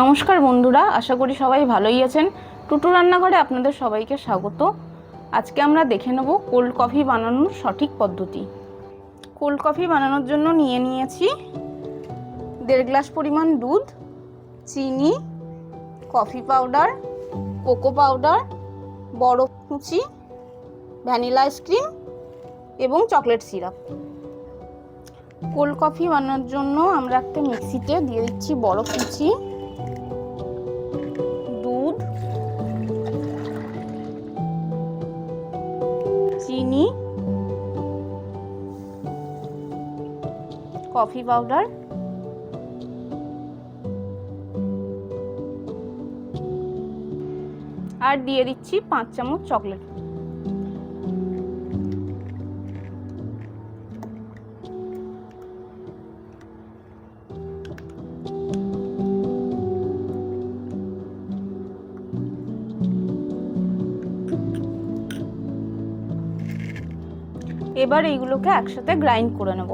নমস্কার বন্ধুরা, আশা করি সবাই ভালোই আছেন। টুটু রান্নাঘরে আপনাদের সবাইকে স্বাগত। আজকে আমরা দেখে নেব কোল্ড কফি বানানোর সঠিক পদ্ধতি। কোল্ড কফি বানানোর জন্য নিয়ে নিয়েছি দেড় গ্লাস পরিমাণ দুধ, চিনি, কফি পাউডার, কোকো পাউডার, বড় কুচি, ভ্যানিলা আইসক্রিম এবং চকলেট সিরাপ। কোল্ড কফি বানানোর জন্য আমরা একটা মিক্সিতে দিয়ে দিচ্ছি বড় কুচি কফি পাউডার। আর দিয়ে দিচ্ছি পাঁচ চামচ চকলেট। এবার এইগুলোকে একসাথে গ্রাইন্ড করে নেব।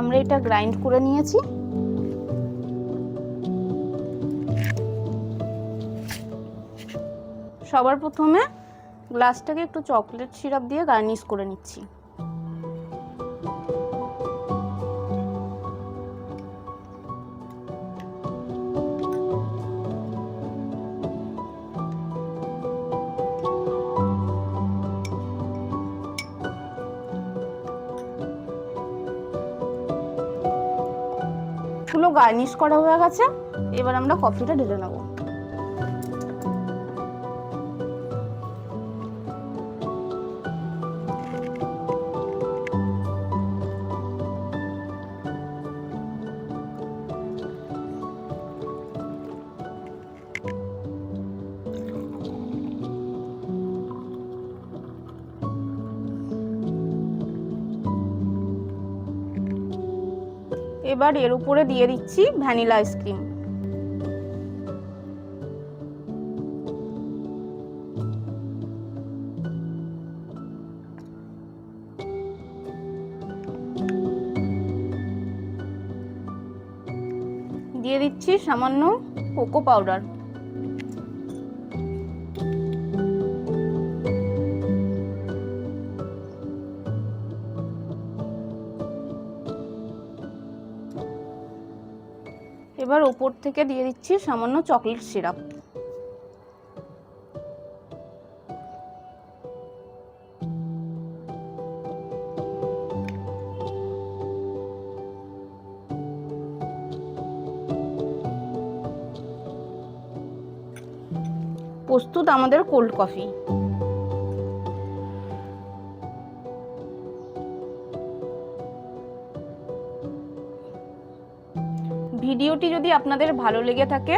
আমরা এটা গ্রাইন্ড করে নিয়েছি। সবার প্রথমে গ্লাসটাকে একটু চকলেট সিরাপ দিয়ে গার্নিশ করে নিচ্ছি। গার্নিশ করা হয়ে গেছে। এবার আমরা কফিটা ঢেলে নেব। এবার এর উপরে দিয়ে দিচ্ছি ভ্যানিলা আইসক্রিম দিয়ে দিচ্ছি সামান্য কোকো পাউডার এবার ওপর থেকে দিয়ে দিচ্ছি সামান্য চকলেট সিরাপ। প্রস্তুত আমাদের কোল্ড কফি। ভিডিওটি যদি আপনাদের ভালো লেগে থাকে,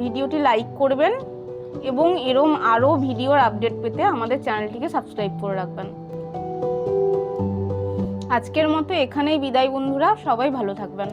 ভিডিওটি লাইক করবেন এবং এরম আরও ভিডিওর আপডেট পেতে আমাদের চ্যানেলটিকে সাবস্ক্রাইব করে রাখবেন। আজকের মতো এখানেই বিদায় বন্ধুরা, সবাই ভালো থাকবেন।